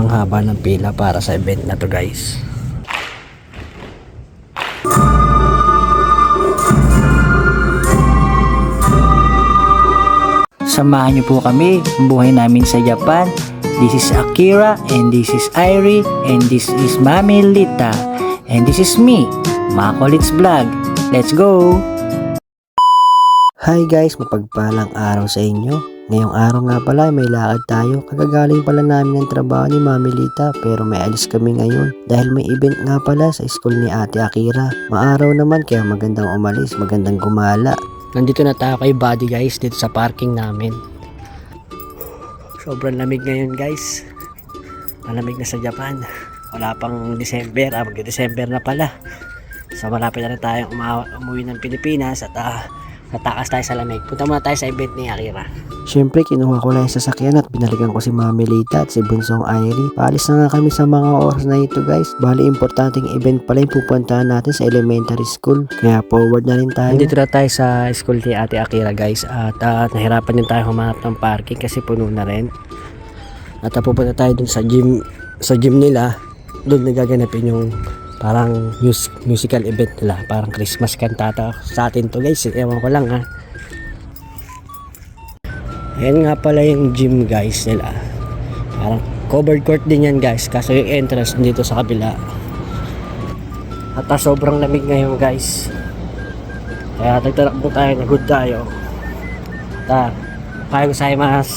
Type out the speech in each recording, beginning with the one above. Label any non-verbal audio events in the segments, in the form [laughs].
Ang haba ng pila para sa event na to guys. Samahan niyo po kami buhay namin sa Japan. This is Akira and this is Irie and this is Mami Lita and this is me, Makolits Vlog. Let's go! Hi guys, mapagpalang araw sa inyo. Ngayong araw nga pala may lakad tayo. Kagagaling pala namin ng trabaho ni Mami Lita pero may alis kami ngayon dahil may event nga pala sa school ni Ate Akira. Maaraw naman kaya magandang umalis, magandang gumala. Nandito na tayo kay Buddy guys dito sa parking namin. Sobrang lamig ngayon guys. Malamig na sa Japan. Wala pang December, ah mag-December na pala. So malapit na rin tayong umuwi ng Pilipinas at ah, tatakas tayo sa lamig. Punta muna tayo sa event ni Akira. Siyempre, kinuha ko lang yung sasakyan at binalikan ko si Mami Lita at si Bunsong Irie. Paalis na nga kami sa mga oras na ito guys. Bali, importanteng event pala yung pupuntahan natin sa elementary school. Kaya forward na rin tayo. Dito na tayo sa school ni Ate Akira guys. At ah, nahirapan din tayo humanap ng parking kasi puno na rin. At pupunta tayo dun sa gym, sa gym nila. Doon nagaganapin yung parang mus- musical event nila. Parang Christmas kantata sa atin to guys. Ewan ko lang ha. Ayan nga pala yung gym guys nila. Parang covered court din yan guys. Kaso yung entrance dito sa kabila. At ah, sobrang lamig ngayon guys. Kaya tagtarakbo tayo, nagod tayo. Ta, kaya ko sa mas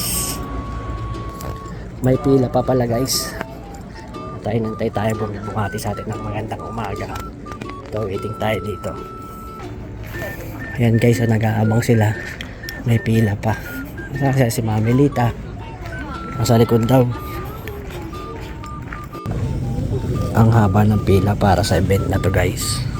may pila pa pala guys. Tayo nantay tayo bumibukati sa atin ng magandang umaga. So waiting tayo dito. Ayan guys, so nag-aabang sila. May pila pa. Kasi si Mami Lita. Nasa likod daw. Ang haba ng pila para sa event na to guys.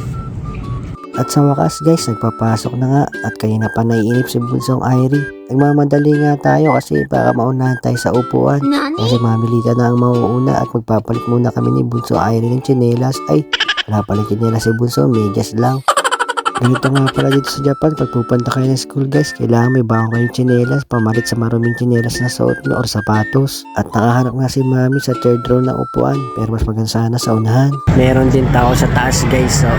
At sa wakas guys, nagpapasok na nga at kanina pa naiinip si Bunsong Irie. Nagmamadali nga tayo kasi baka maunahan tayo sa upuan. Kasi Mami Lita na ang mauuna at magpapalit muna kami ni Bunso Irie ng tsinelas. Ay, wala pala tsinelas si Bunso, medyas lang. Ganito nga pala dito sa Japan, pag pupunta kayo ng school guys, kailangan may bago kayong tsinelas, pamalit sa maruming tsinelas na suot nyo or sapatos. At nakahanap nga si mami sa third row ng upuan, pero mas maganda sana sa unahan. Meron din tao sa taas guys, so.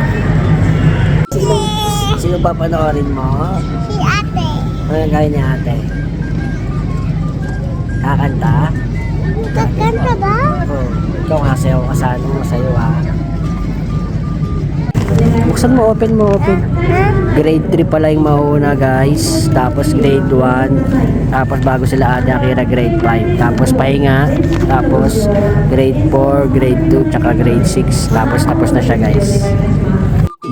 Sino, ba panoorin mo? Si ate. Ano gawin ni ate? Kakanta? Kakanta ba? Oo. Ikaw nga sayo ka sa ano, sayo ha. Buksan mo, open mo, open. Grade 3 pala yung mauuna guys. Tapos grade 1. Tapos bago sila ada kira grade 5. Tapos pahinga. Tapos grade 4, grade 2, tsaka grade 6. Tapos tapos na siya guys.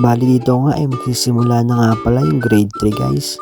Bali dito nga eh, magsisimula na nga pala yung grade 3 guys.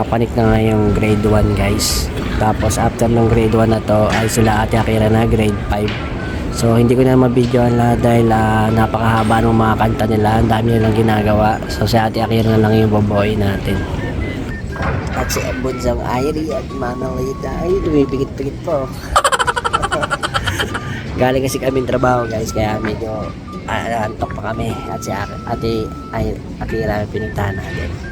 Pumapanik na nga yung grade 1 guys. Tapos after ng grade 1 na to ay sila ate Akira na grade 5. So hindi ko na mabidyoan lahat dahil ah, napakahaba ng mga kanta nila. Ang dami nilang ginagawa. So si ate Akira na lang yung boboy natin. At si Bunsang Irie at Manang Lita ay lumipigit-pigit po. [laughs] Galing kasi kami trabaho guys kaya medyo ah, antok pa kami at si ate ay Akira pinuntahan natin.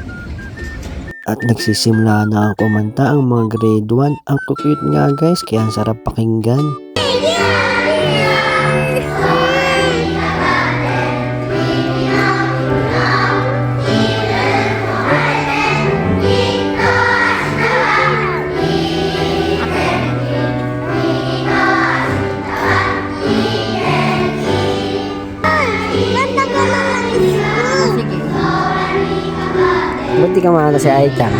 At nagsisimula na kumanta ang mga grade 1. Ang cute nga guys, kaya ang sarap pakinggan. Di ka makanta si Aichan?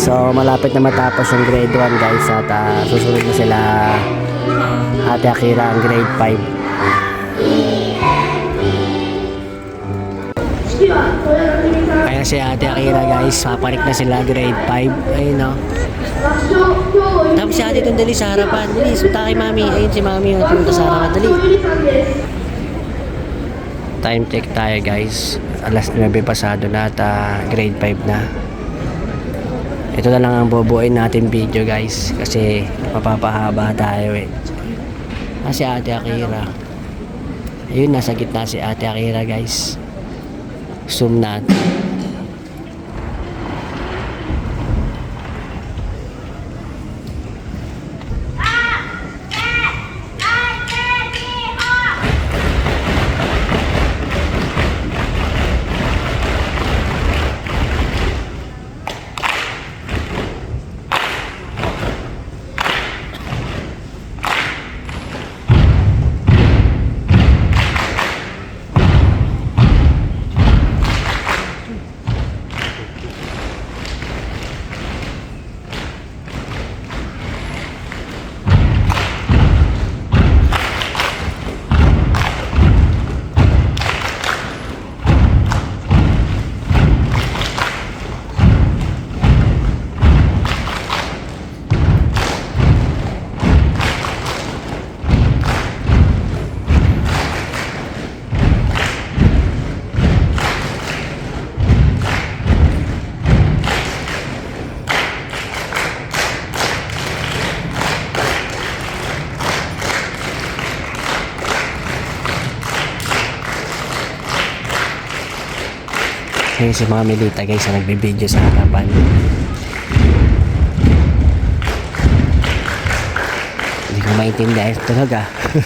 So, malapit na matapos yung grade 1 guys at ah, susunod na sila Ate Akira ang grade 5. Kaya si Ate Akira guys, papanik na sila grade 5. Ayun no. Tapos si Ate itong sa harapan. Dali, sunta kay Mami. Ayun si Mami. oh, Pumunta sa harapan. Dali. Time check tayo guys. Alas 9 pasado na at ah, grade 5 na. Ito na lang ang bubuuin natin video guys. Kasi mapapahaba tayo eh. Ah, si Ate Akira. Ayun, nasa gitna si Ate Akira guys. Zoom natin. Ayun si Mami Lita guys na nagbibideo sa harapan. Hindi ko maintindihan talaga. [laughs]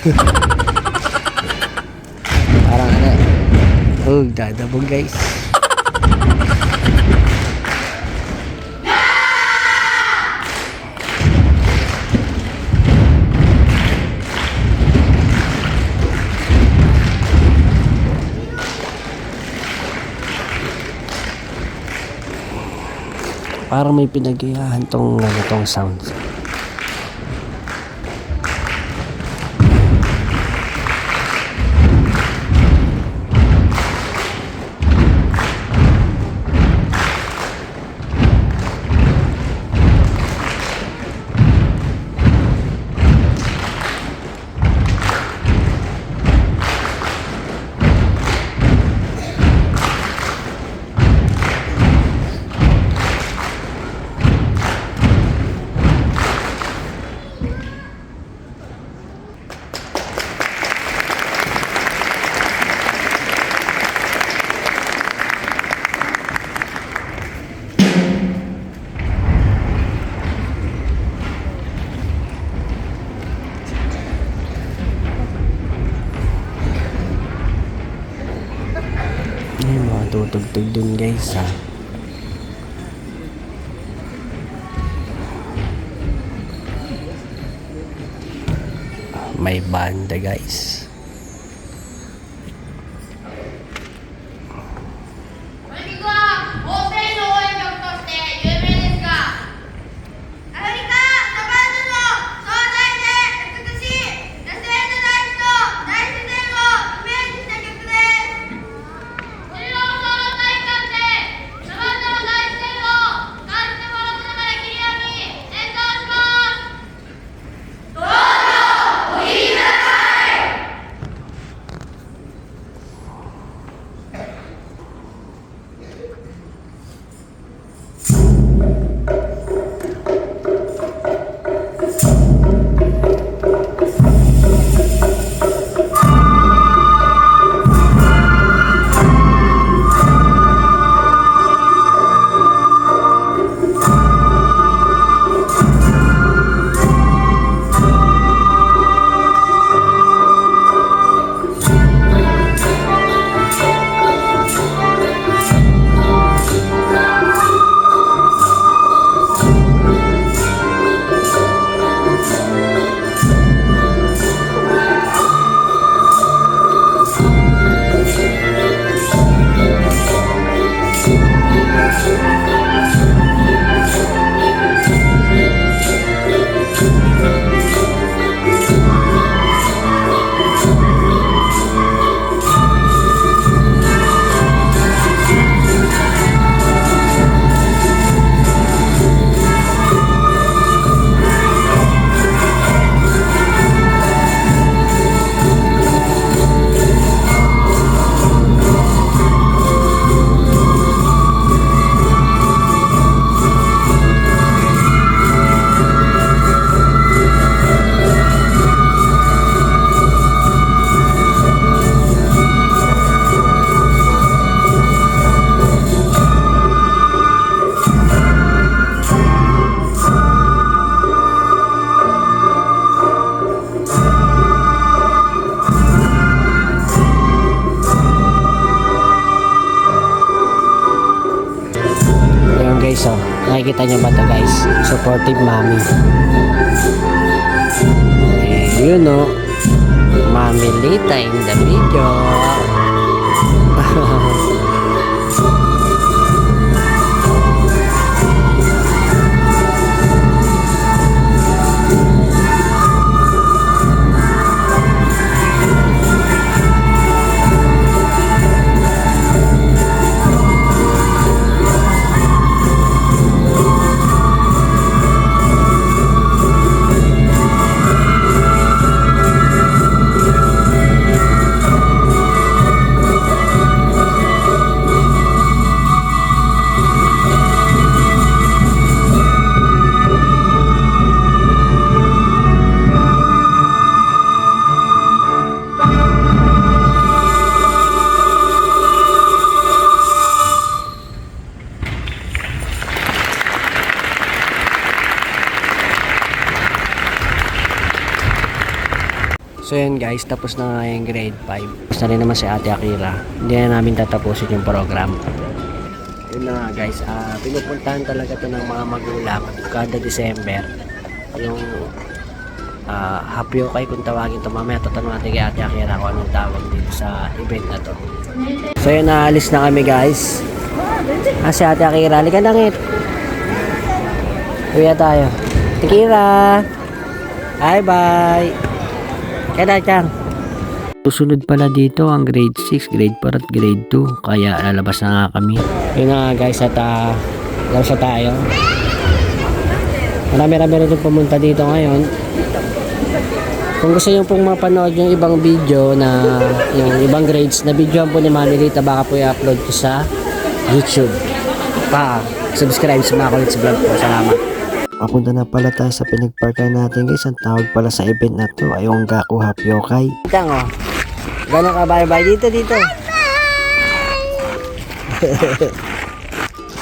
Parang ano. Oh, dadabog guys. Parang may pinagayahan tong ano tong sounds. Tutugtog dun guys ha. May banda guys. Guys, oh. Nakikita nyo ba to guys? Supportive mommy. Eh, yun, oh. Mami Lita in the video. [laughs] Yun guys, tapos na nga yung grade 5. Tapos na rin naman si Ate Akira. Hindi na namin tatapusin yung program. Yun na nga guys, ah, pinupuntahan talaga to ng mga magulang kada December. Yung uh, hapyo kay kung tawagin to mamaya tatanong natin kay Ate Akira kung anong tawag dito sa event na to. So yun, naalis na kami guys. Ah, si Ate Akira, halika na ngit. Uwi tayo. Akira! Bye bye! Kaya Chang. Susunod pala dito ang grade 6, grade 4 at grade 2. Kaya lalabas na nga kami. Yun na nga guys at uh, labas na tayo. Marami-rami rin pumunta dito ngayon. Kung gusto nyo pong mapanood yung ibang video na yung ibang grades na video po ni Mami Rita baka po i-upload ko sa YouTube. Pa, subscribe sa Makulits Vlog po. Salamat. Papunta na pala tayo sa pinagparkan natin guys. Ang tawag pala sa event na to ay yung Gaku Hapyokai. Tang oh. Gano'n ka bye bye dito dito. [laughs]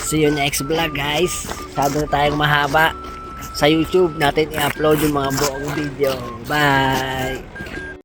See you next vlog guys. Sado na tayong mahaba. Sa YouTube natin i-upload yung mga buong video. Bye!